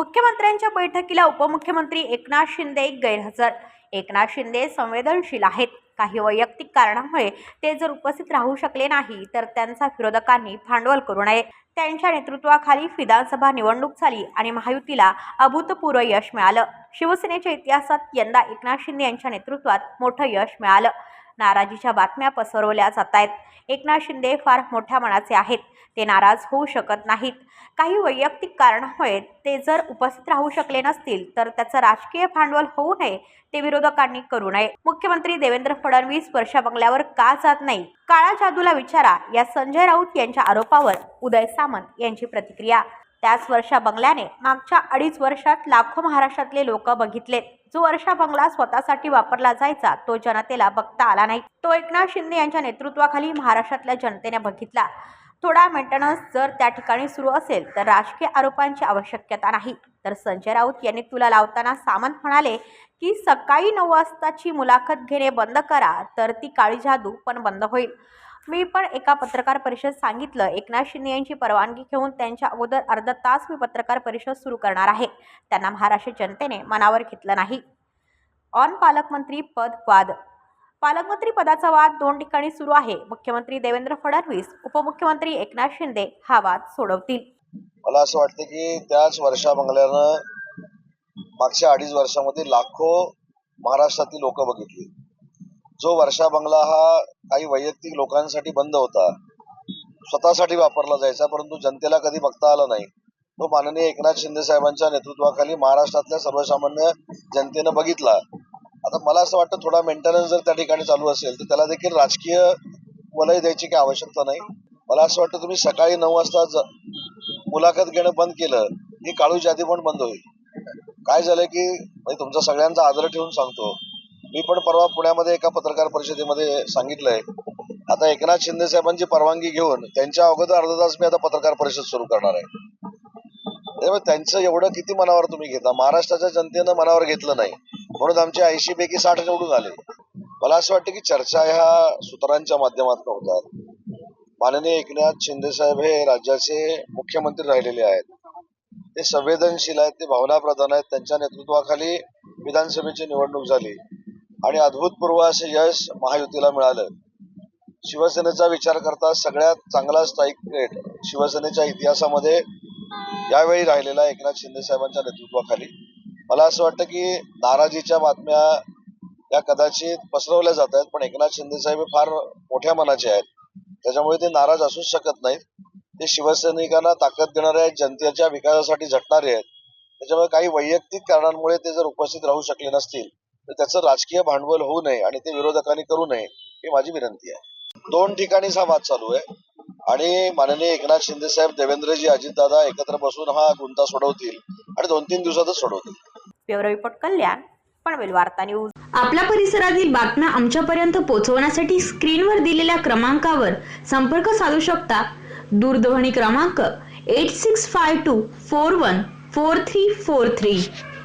मुख्यमंत्र्यांच्या बैठकीला उपमुख्यमंत्री एकनाथ शिंदे गैरहजर. एकनाथ शिंदे संवेदनशील आहेत. काही वैयक्तिक कारणामुळे ते जर उपस्थित राहू शकले नाही तर त्यांचा विरोधकांनी भांडवल करू नये. त्यांच्या नेतृत्वाखाली विधानसभा निवडणूक झाली आणि महायुतीला अभूतपूर्व यश मिळालं. शिवसेनेच्या इतिहासात यंदा एकनाथ शिंदे यांच्या नेतृत्वात मोठं यश मिळालं. नाराजीच्या बातम्या पसरवल्या जात आहेत एकनाथ शिंदे फार मोठ्या मनाचे आहेत. ते नाराज होऊ शकत नाहीत. काही वैयक्तिक कारणामुळे ते जर उपस्थित राहू शकले नसतील तर त्याचं राजकीय भांडवल होऊ नये ते विरोधकांनी करू नये. मुख्यमंत्री देवेंद्र फडणवीस वर्षा बंगल्यावर का जात नाही? काळा जादूला विचारा या संजय राऊत यांच्या आरोपावर उदय सामंत यांची प्रतिक्रिया त्याच वर्षा बंगल्याने मागच्या अडीच वर्षात लाखो महाराष्ट्रातले लोक बघितले. जो वर्षा बंगला स्वतःसाठी वापरला जायचा तो जनतेला बघता आला नाही. तो एकनाथ शिंदे यांच्या नेतृत्वाखाली महाराष्ट्रातल्या जनतेने बघितला. थोडा मेंटेनन्स जर त्या ठिकाणी सुरू असेल तर राजकीय आरोपांची आवश्यकता नाही. तर संजय राऊत यांनी तुला लावताना सामंत म्हणाले की सकाळी नऊ वाजताची मुलाखत घेणे बंद करा तर ती काळी जादू पण बंद होईल. मी पण एका पत्रकार परिषद सांगितलं एकनाथ शिंदे यांची परवानगी घेऊन त्यांच्या अगोदर अर्धा तास मी पत्रकार परिषद सुरू करणार आहे. त्यांना महाराष्ट्र जनतेने मनावर घेतलं नाही. ऑन पालकमंत्री पद वाद. पालकमंत्री पदाचा वाद दोन ठिकाणी सुरू आहे. मुख्यमंत्री देवेंद्र फडणवीस उपमुख्यमंत्री एकनाथ शिंदे हा वाद सोडवतील. मला असं वाटतं की त्याच वर्षा बंगल्यानं मागच्या अडीच वर्षामध्ये लाखो महाराष्ट्रातील लोक बघितली. जो वर्षा बंगला हा काही वैयक्तिक लोकांसाठी बंद होता स्वतःसाठी वापरला जायचा परंतु जनतेला कधी बघता आला नाही. तो माननीय एकनाथ शिंदे साहेबांच्या नेतृत्वाखाली महाराष्ट्रातल्या सर्वसामान्य जनतेनं बघितला. आता मला असं वाटतं थोडा मेंटेनन्स जर त्या ठिकाणी चालू असेल तर त्याला देखील राजकीय वलय द्यायची काही आवश्यकता नाही. मला असं वाटतं तुम्ही सकाळी नऊ वाजता मुलाखत घेणं बंद केलं ही काळू आधी पण बंद होईल. काय झालं की म्हणजे तुमचा सगळ्यांचा आदर ठेवून सांगतो मी पण परवा पुण्यामध्ये एका पत्रकार परिषदेमध्ये सांगितलंय. आता एकनाथ शिंदे साहेबांची परवानगी घेऊन त्यांच्या अगोदर अर्धा तास मी आता पत्रकार परिषद सुरू करणार आहे. त्यामुळे त्यांचं एवढं किती मनावर तुम्ही घेता? महाराष्ट्राच्या जनतेनं मनावर घेतलं नाही. म्हणून आमचे ऐंशी पैकी साठ निवडून आले. मला असं वाटतं की चर्चा ह्या सूत्रांच्या माध्यमातून होतात. माननीय एकनाथ शिंदे साहेब हे राज्याचे मुख्यमंत्री राहिलेले आहेत. ते संवेदनशील आहेत ते भावनाप्रधान आहेत. त्यांच्या नेतृत्वाखाली विधानसभेची निवडणूक झाली. आणि अद्भुतपूर्व असे यश महायुतीला मिळालं. शिवसेनेचा विचार करता सगळ्यात चांगला स्ट्राईक रेट शिवसेनेच्या इतिहासामध्ये यावेळी राहिलेला एकनाथ शिंदे साहेबांच्या नेतृत्वाखाली. मला असं वाटतं की नाराजीच्या बातम्या या कदाचित पसरवल्या जात आहेत पण एकनाथ शिंदे साहेब हे फार मोठ्या मनाचे आहेत. त्याच्यामुळे ते नाराज असूच शकत नाहीत. ते शिवसैनिकांना ताकद देणारे आहेत जनतेच्या विकासासाठी झटणारे आहेत. त्याच्यामुळे काही वैयक्तिक कारणांमुळे ते जर उपस्थित राहू शकले नसतील तर त्याचं राजकीय भांडवल होऊ नये आणि ते विरोधकांनी करू नये ही माझी विनंती आहे. दोन ठिकाणीच हा वाद चालू आहे आणि माननीय एकनाथ शिंदे साहेब देवेंद्रजी अजितदादा एकत्र बसून हा गुंता सोडवतील आणि दोन तीन दिवसातच सोडवतील. Bureau report Kalyan Panvel Varta news. आपल्या परिसरातील बातम्या आमच्यापर्यंत पोहोचवण्यासाठी स्क्रीनवर दिलेल्या क्रमांकावर संपर्क साधू शकता. दूरध्वनी क्रमांक eight six five two four one four three four three